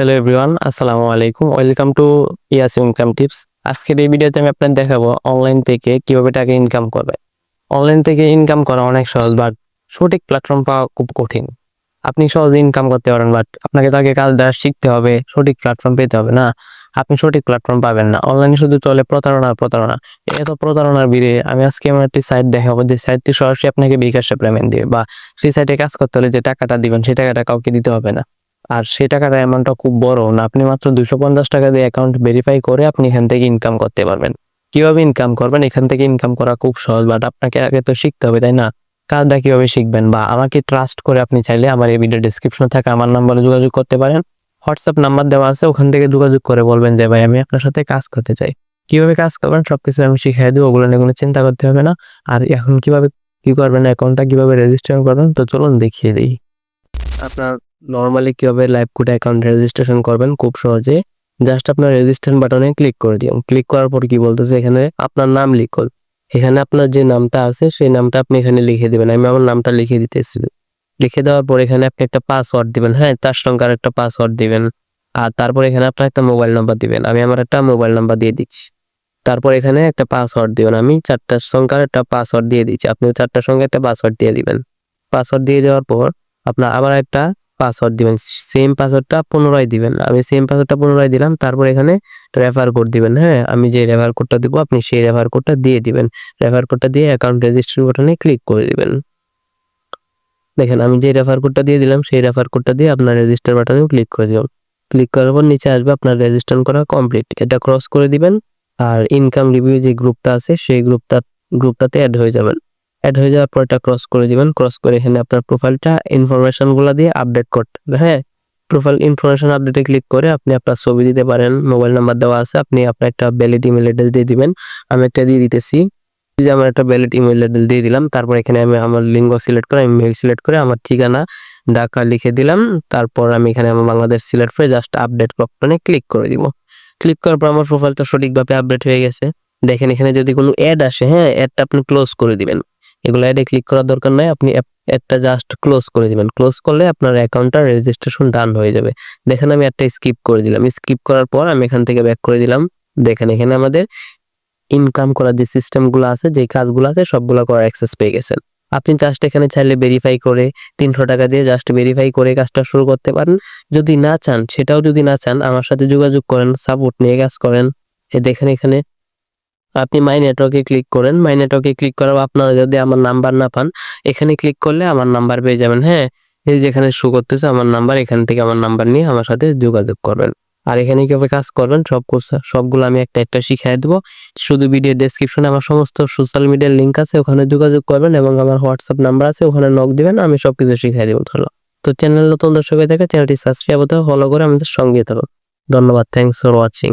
Hello everyone আসসালামু আলাইকুম। Welcome to yes income tips আজকের এই ভিডিওতে আমি আপনাদের দেখাবো অনলাইন থেকে কীভাবে টাকা ইনকাম করবে। অনলাইন থেকে ইনকাম করা অনেক সহজ বাট সঠিক প্ল্যাটফর্ম পাওয়া খুব কঠিন। আপনি সহজে ইনকাম করতে পারেন বাট আপনাকে তাকে কাজ দ্বারা শিখতে হবে, সঠিক প্ল্যাটফর্ম পেতে হবে না। আপনি সঠিক প্ল্যাটফর্ম পাবেন না। অনলাইনে শুধু চলে প্রতারণা আর প্রতারণা। এত প্রতারণার ভিড়ে আমি আজকে এমন একটি সাইট দেখাবো, যে সাইটটি সরাসরি আপনাকে বিকাশে পেমেন্ট দিবে, বা সেই সাইটে কাজ করতে হলে যে টাকাটা দিবেন, সেই টাকাটা কাউকে দিতে হবে না। আর সেই টাকার অ্যামাউন্টটা খুব বড় না, আপনি মাত্র দুশো পঞ্চাশ টাকা দিয়ে অ্যাকাউন্ট ভেরিফাই করে আপনি এখান থেকে ইনকাম করতে পারবেন। কীভাবে ইনকাম করবেন? এখান থেকে ইনকাম করা খুব সহজ বাট আপনাকে আগে তো শিখতে হবে, তাই না? কাজটা কীভাবে শিখবেন? বা আমাকে ট্রাস্ট করে আপনি চাইলে আমার এই ভিডিও ডিসক্রিপশনে থাকা আমার নাম্বারে যোগাযোগ করতে পারেন। হোয়াটসঅ্যাপ নাম্বার দেওয়া আছে, ওখান থেকে যোগাযোগ করে বলবেন যে, ভাই, আমি আপনার সাথে কাজ করতে চাই। কীভাবে কাজ করবেন? সব কিছু আমি শিখিয়ে দেবো, ওগুলো নিয়ে কোনো চিন্তা করতে হবে না। আর এখন কীভাবে কি করবেন? অ্যাকাউন্টটা কীভাবে রেজিস্টার করবেন? তো চলুন দেখিয়ে দিই। আপনার নর্মালি কীভাবে লাইভ কোড অ্যাকাউন্ট রেজিস্ট্রেশন করবেন? খুব সহজে। জাস্ট আপনার রেজিস্ট্রেশন বাটনে ক্লিক করে দিন ক্লিক করার পর কি বলতেছে? এখানে আপনার নাম লিখুন। এখানে আপনার যে নামটা আছে, সেই নামটা আপনি এখানে লিখে দিবেন। আমি আমার নামটা লিখে দিতেছি। লিখে দেওয়ার পর এখানে আপনি একটা পাসওয়ার্ড দিবেন। হ্যাঁ সঙ্গে আর একটা পাসওয়ার্ড দিবেন। আর তারপর এখানে আপনার একটা মোবাইল নাম্বার দিবেন। আমি আমার একটা মোবাইল নাম্বার দিয়ে দিচ্ছি। তারপর এখানে একটা পাসওয়ার্ড দিবেন। আমি চারটার সংখ্যার একটা পাসওয়ার্ড দিয়ে দিচ্ছি। আপনি চারটার সঙ্গে একটা পাসওয়ার্ড দিয়ে দিবেন। পাসওয়ার্ড দিয়ে দেওয়ার পর আপনার আবার একটা পাসওয়ার্ড দিবেন। সেম পাসওয়ার্ডটা পুনরায় দিবেন। আমি সেম পাসওয়ার্ডটা পুনরায় দিলাম, তারপর এখানে রেফার কোড দিবেন। হ্যাঁ আমি যে রেফার কোডটা দিব, আপনি সেই রেফার কোডটা দিয়ে দিবেন। রেফার কোডটা দিয়ে অ্যাকাউন্ট রেজিস্ট্রেশন বাটনে ক্লিক করে দিবেন। দেখেন, আমি যে রেফার কোডটা দিয়ে দিলাম, সেই রেফার কোডটা দিয়ে আপনার রেজিস্টার বাটনে ক্লিক করে দিবেন ক্লিক করার পর নিচে আসবে আপনার রেজিস্ট্রেশন করা কমপ্লিট এটা ক্রস করে দিবেন, আর ইনকাম রিভিউ যে গ্রুপটা আছে, সেই গ্রুপটা গ্রুপটাতে অ্যাড হয়ে যাবেন। অ্যাড হয়ে যাওয়ার পর এটা ক্রস করে দিবেন। ক্রস করে এখানে আপনার প্রোফাইলটা ইনফরমেশনগুলা দিয়ে আপডেট করতে হবে হ্যাঁ? প্রোফাইল ইনফরমেশন আপডেটে ক্লিক করে আপনি আপনার ছবি দিতে পারেন মোবাইল নাম্বার দেওয়া আছে, আপনি আপনার একটা ভ্যালিড ইমেল অ্যাড্রেস দিয়ে দিবেন। আমি একটা দিয়ে দিতেছি যে আমার একটা ভ্যালিড ইমেল অ্যাড্রেস দিয়ে দিলাম, তারপর এখানে আমি আমার লিঙ্গ সিলেক্ট করে, আমি মেল সিলেক্ট করে আমার ঠিকানা ঢাকা লিখে দিলাম, তারপর আমি এখানে আমার বাংলাদেশ সিলেক্ট করে জাস্ট আপডেট অপশনে ক্লিক করে দিব। ক্লিক করার পর আমার প্রোফাইলটা সঠিকভাবে আপডেট হয়ে গেছে। দেখেন এখানে যদি কোনো অ্যাড আসে হ্যাঁ অ্যাডটা আপনি ক্লোজ করে দিবেন। এগুলো অ্যাডে ক্লিক করার দরকার নাই। আপনি একটা জাস্ট ক্লোজ করে দিবেন। ক্লোজ করলে আপনার অ্যাকাউন্টটা রেজিস্ট্রেশন ডান হয়ে যাবে। দেখেন আমি একটা স্কিপ করে দিলাম। স্কিপ করার পর আমি এখান থেকে ব্যাক করে দিলাম। দেখেন এখানে আমাদের ইনকাম করার যে সিস্টেমগুলো আছে, যে কাজগুলো আছে, সবগুলো করার অ্যাক্সেস পেয়ে গেছেন। আপনি জাস্ট এখানে চাইলে ভেরিফাই করে তিনশো টাকা দিয়ে জাস্ট ভেরিফাই করে কাজটা শুরু করতে পারেন। যদি না চান, সেটাও যদি না চান, আমার সাথে যোগাযোগ করেন সাপোর্ট নিয়ে কাজ করেন। এ দেখেন এখানে আপনি মাই নেটওয়ার্কে ক্লিক করেন। মাই নেটওয়ার্কে ক্লিক করার আপনারা যদি আমার নাম্বার না পান, এখানে ক্লিক করলে আমার নাম্বার পেয়ে যাবেন হ্যাঁ? এই যেখানে শো করতেছে আমার নাম্বার এখান থেকে আমার নাম্বার নিয়ে আমার সাথে যোগাযোগ করবেন। আর এখানে কীভাবে কাজ করবেন, সব সবগুলো আমি একটা একটা শিখিয়ে দেবো। শুধু ভিডিও ডেসক্রিপশনে আমার সমস্ত সোশ্যাল মিডিয়ার লিঙ্ক আছে, ওখানে যোগাযোগ করবেন এবং আমার হোয়াটসঅ্যাপ নাম্বার আছে, ওখানে নক দিবেন, আমি সবকিছু শিখিয়ে দেবো ধরো তো চ্যানেল নতুন দর্শক হয়ে থাকে চ্যানেলটি সাবস্ক্রাইব হতে ফলো করে আমাদের সঙ্গে থাকুন। ধন্যবাদ থ্যাংকস ফর ওয়াচিং